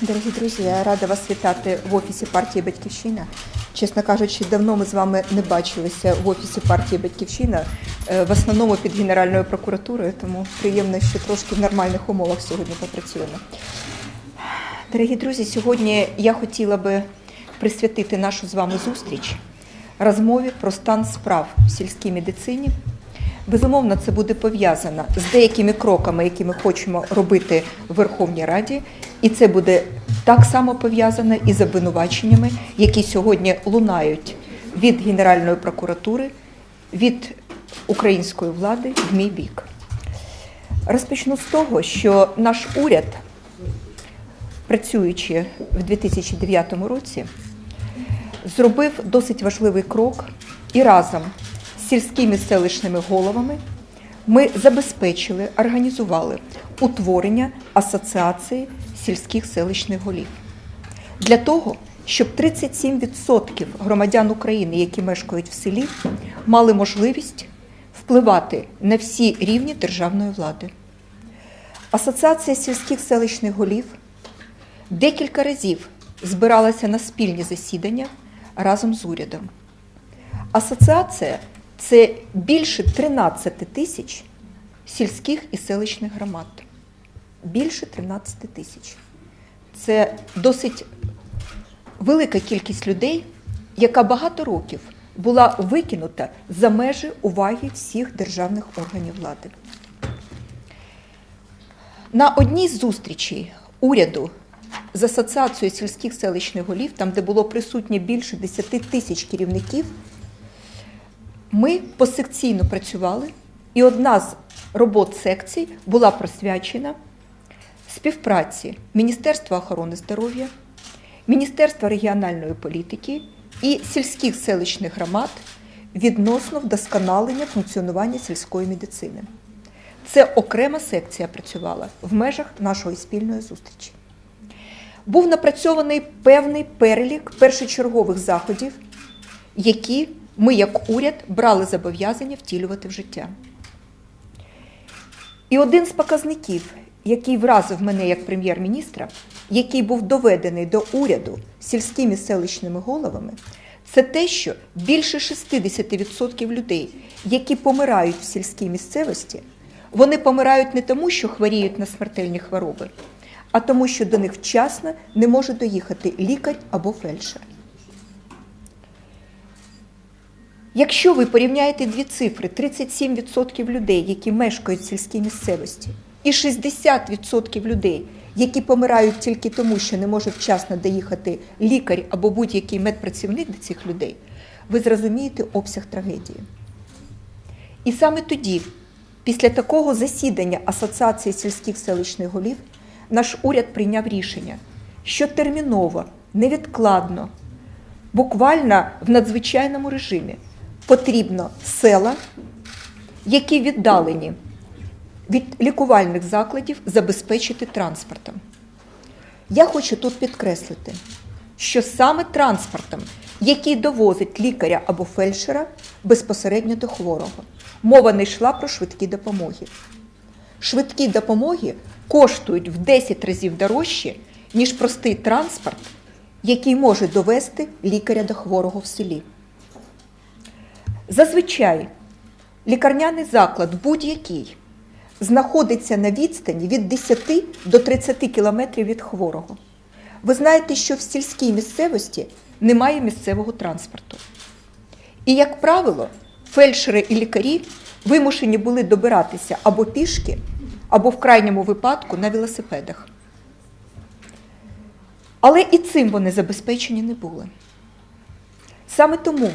Дорогі друзі, я рада вас вітати в офісі партії Батьківщина. Чесно кажучи, давно ми з вами не бачилися в офісі партії Батьківщина, е, в основному під Генеральною прокуратурою, тому приємно, що трошки в нормальних умовах сьогодні попрацюємо. Дорогі друзі, сьогодні я хотіла би присвятити нашу з вами зустріч розмові про стан справ в сільській медицині. Безумовно, це буде пов'язано з деякими кроками, які ми хочемо робити в Верховній Раді, і це буде так само пов'язано і з обвинуваченнями, які сьогодні лунають від Генеральної прокуратури, від української влади в мій бік. Розпочну з того, що наш уряд, працюючи в 2009 році, зробив досить важливий крок і разом з сільськими селищними головами ми забезпечили, організували утворення асоціації сільських селищних голів для того, щоб 37% громадян України, які мешкають в селі, мали можливість впливати на всі рівні державної влади. Асоціація сільських селищних голів декілька разів збиралася на спільні засідання разом з урядом. Асоціація це більше 13 тисяч сільських і селищних громад. Більше 13 тисяч. Це досить велика кількість людей, яка багато років була викинута за межі уваги всіх державних органів влади. На одній з зустрічей уряду з Асоціацією сільських селищних голів, там, де було присутнє більше 10 тисяч керівників, ми посекційно працювали, і одна з робот секцій була присвячена співпраці Міністерства охорони здоров'я, Міністерства регіональної політики і сільських селищних громад відносно вдосконалення функціонування сільської медицини. Це окрема секція працювала в межах нашої спільної зустрічі. Був напрацьований певний перелік першочергових заходів, які ми, як уряд, брали зобов'язання втілювати в життя. І один з показників, який вразив мене як прем'єр-міністра, який був доведений до уряду сільськими селищними головами, це те, що більше 60% людей, які помирають в сільській місцевості, вони помирають не тому, що хворіють на смертельні хвороби, а тому, що до них вчасно не може доїхати лікар або фельдшер. Якщо ви порівняєте дві цифри: 37% людей, які мешкають в сільській місцевості, і 60% людей, які помирають тільки тому, що не може вчасно доїхати лікар або будь-який медпрацівник до цих людей, ви зрозумієте обсяг трагедії. І саме тоді, після такого засідання Асоціації сільських селищних голів, наш уряд прийняв рішення, що терміново, невідкладно, буквально в надзвичайному режимі потрібно села, які віддалені від лікувальних закладів, забезпечити транспортом. Я хочу тут підкреслити, що саме транспортом, який довозить лікаря або фельдшера безпосередньо до хворого, мова не йшла про швидкі допомоги. Швидкі допомоги коштують в 10 разів дорожче, ніж простий транспорт, який може довести лікаря до хворого в селі. Зазвичай лікарняний заклад будь-який знаходиться на відстані від 10 до 30 кілометрів від хворого. Ви знаєте, що в сільській місцевості немає місцевого транспорту. І, як правило, фельдшери і лікарі вимушені були добиратися або пішки, або в крайньому випадку на велосипедах. Але і цим вони забезпечені не були. Саме тому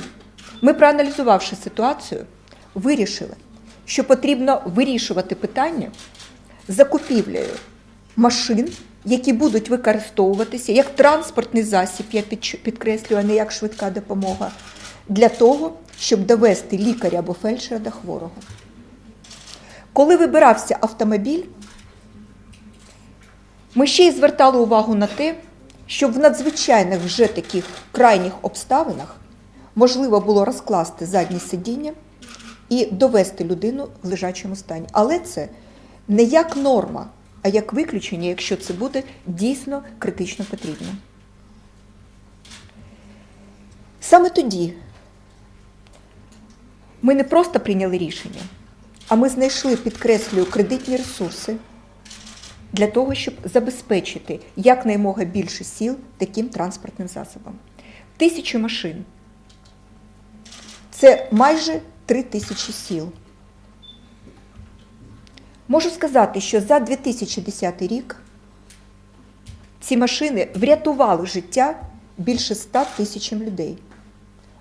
ми, проаналізувавши ситуацію, вирішили, що потрібно вирішувати питання закупівлею машин, які будуть використовуватися як транспортний засіб, я підкреслюю, а не як швидка допомога, для того, щоб довести лікаря або фельдшера до хворого. Коли вибирався автомобіль, ми ще й звертали увагу на те, щоб в надзвичайних вже таких крайніх обставинах можливо було розкласти заднє сидіння і довести людину в лежачому стані. Але це не як норма, а як виключення, якщо це буде дійсно критично потрібно. Саме тоді ми не просто прийняли рішення, а ми знайшли, підкреслюю, кредитні ресурси для того, щоб забезпечити якнаймога більше сіл таким транспортним засобом. Тисячу машин це майже три тисячі сіл. Можу сказати, що за 2010 рік ці машини врятували життя більше 100 тисячам людей.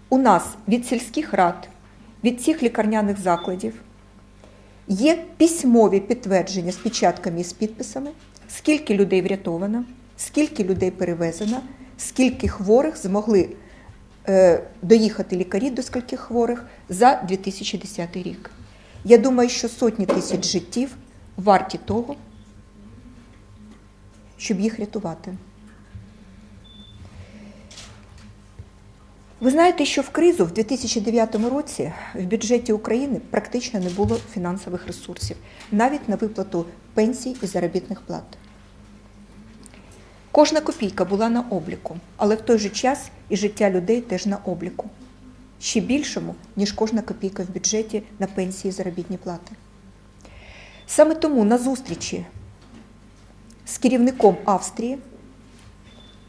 У нас від сільських рад, від всіх лікарняних закладів є письмові підтвердження з печатками і з підписами, скільки людей врятовано, скільки людей перевезено, скільки хворих змогли доїхати лікарі до скільких хворих за 2010 рік. Я думаю, що сотні тисяч життів варті того, щоб їх рятувати. Ви знаєте, що в кризу в 2009 році в бюджеті України практично не було фінансових ресурсів, навіть на виплату пенсій і заробітних плат. Кожна копійка була на обліку, але в той же час і життя людей теж на обліку. Ще більшому, ніж кожна копійка в бюджеті на пенсії і заробітні плати. Саме тому на зустрічі з керівником Австрії,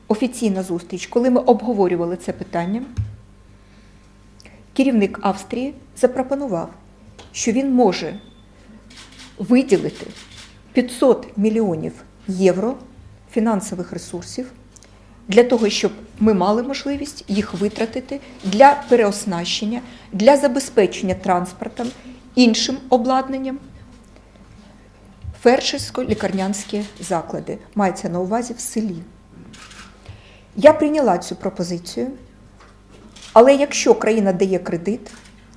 офіційна зустріч, коли ми обговорювали це питання, керівник Австрії запропонував, що він може виділити 500 мільйонів євро фінансових ресурсів для того, щоб ми мали можливість їх витратити для переоснащення, для забезпечення транспортом, іншим обладнанням. Фельдшерсько-лікарнянські заклади мається на увазі в селі. Я прийняла цю пропозицію, але якщо країна дає кредит,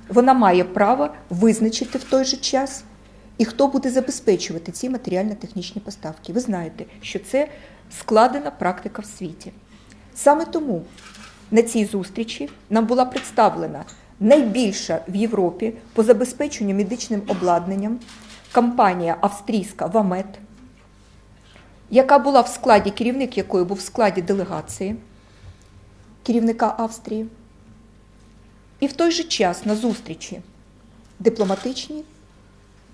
вона має право визначити в той же час і хто буде забезпечувати ці матеріально-технічні поставки. Ви знаєте, що це складена практика в світі. Саме тому на цій зустрічі нам була представлена найбільша в Європі по забезпеченню медичним обладнанням компанія австрійська Вамет, яка була в складі, керівник якої був в складі делегації керівника Австрії. І в той же час на зустрічі дипломатичній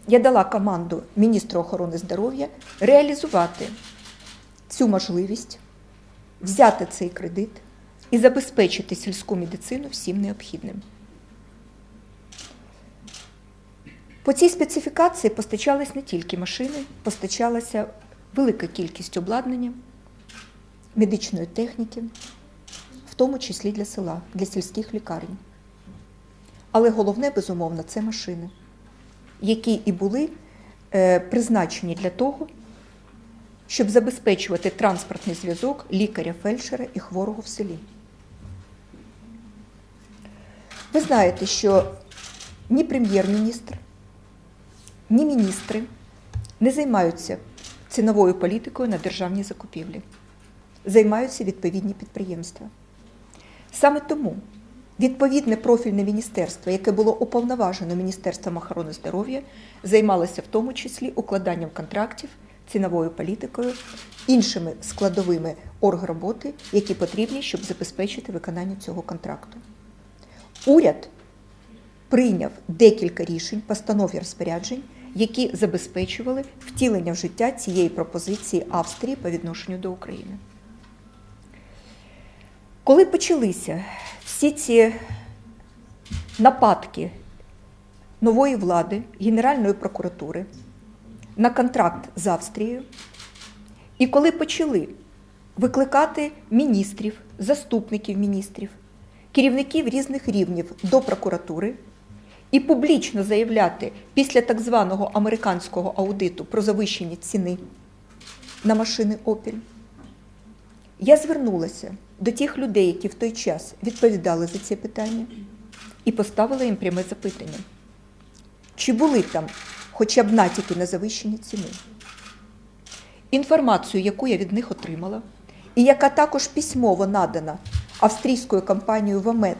я дала команду міністру охорони здоров'я реалізувати цю можливість, взяти цей кредит і забезпечити сільську медицину всім необхідним. По цій специфікації постачались не тільки машини, постачалася велика кількість обладнання, медичної техніки, в тому числі для села, для сільських лікарень. Але головне, безумовно, це машини, які і були е, призначені для того, щоб забезпечувати транспортний зв'язок лікаря, фельдшера і хворого в селі. Ви знаєте, що ні прем'єр-міністр, ні міністри не займаються ціновою політикою на державні закупівлі, займаються відповідні підприємства. Саме тому відповідне профільне міністерство, яке було уповноважено Міністерством охорони здоров'я, займалося в тому числі укладанням контрактів, ціновою політикою, іншими складовими оргроботи, які потрібні, щоб забезпечити виконання цього контракту. Уряд прийняв декілька рішень, постанов і розпоряджень, які забезпечували втілення в життя цієї пропозиції Австрії по відношенню до України. Коли почалися всі ці нападки нової влади, Генеральної прокуратури на контракт з Австрією, і коли почали викликати міністрів, заступників міністрів, керівників різних рівнів до прокуратури і публічно заявляти після так званого американського аудиту про завищення ціни на машини Опіль, я звернулася до тих людей, які в той час відповідали за це питання, і поставила їм пряме запитання, чи були там хоча б натяки на завищення ціни. Інформацію, яку я від них отримала, і яка також письмово надана австрійською компанією Вамет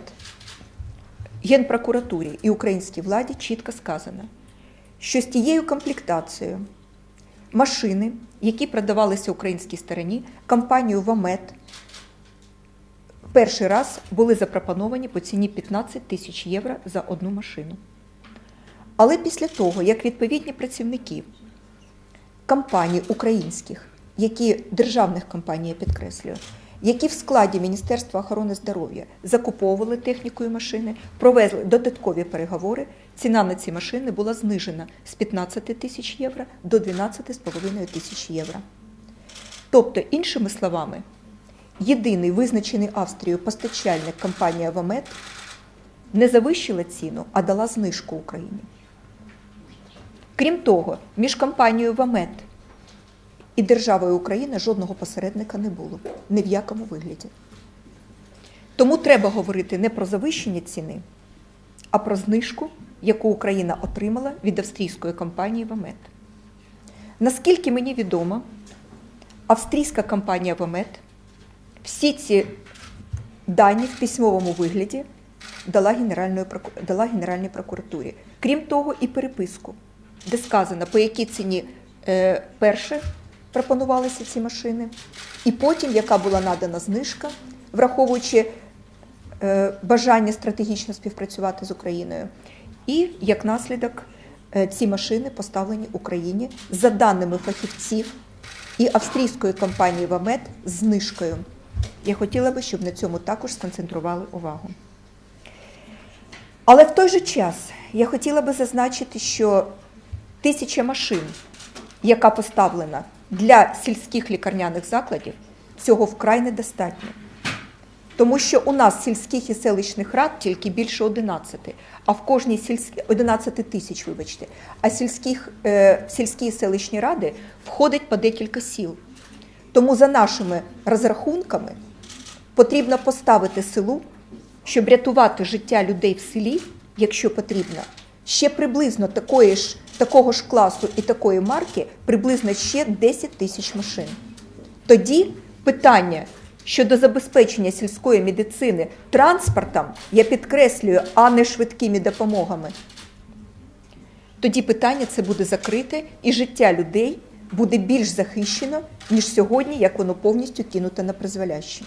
Генпрокуратурі і українській владі, чітко сказано, що з тією комплектацією, машини, які продавалися українській стороні, компанію Вамет перший раз були запропоновані по ціні 15 тисяч євро за одну машину. Але після того, як відповідні працівники компаній українських, які державних компаній, я підкреслюю, які в складі Міністерства охорони здоров'я закуповували техніку і машини, провезли додаткові переговори, ціна на ці машини була знижена з 15 тисяч євро до 12,5 тисяч євро. Тобто, іншими словами, єдиний визначений Австрією постачальник компанія Вамет не завищила ціну, а дала знижку Україні. Крім того, між компанією Вамет і державою Україна жодного посередника не було ні в якому вигляді. Тому треба говорити не про завищення ціни, а про знижку, яку Україна отримала від австрійської компанії Вамет. Наскільки мені відомо, австрійська компанія Вамет всі ці дані в письмовому вигляді дала, дала Генеральній прокуратурі. Крім того, і переписку, де сказано, по якій ціні е, перше пропонувалися ці машини, і потім, яка була надана знижка, враховуючи е, бажання стратегічно співпрацювати з Україною. І як наслідок е, ці машини поставлені Україні за даними фахівців і австрійської компанії Вамет з знижкою. Я хотіла би, щоб на цьому також сконцентрували увагу. Але в той же час я хотіла би зазначити, що тисяча машин, яка поставлена для сільських лікарняних закладів, цього вкрай недостатньо. Тому що у нас сільських і селищних рад тільки більше 11, а в кожній сільській 11 тисяч, вибачте, а сільських, е, сільські і селищні ради входить по декілька сіл. Тому за нашими розрахунками потрібно поставити селу, щоб рятувати життя людей в селі, якщо потрібно, ще приблизно такої ж, такого ж класу і такої марки, приблизно ще 10 тисяч машин. Тоді питання щодо забезпечення сільської медицини транспортом, я підкреслюю, а не швидкими допомогами. Тоді питання це буде закрите, і життя людей буде більш захищено, ніж сьогодні, як воно повністю кинуте на призволяще.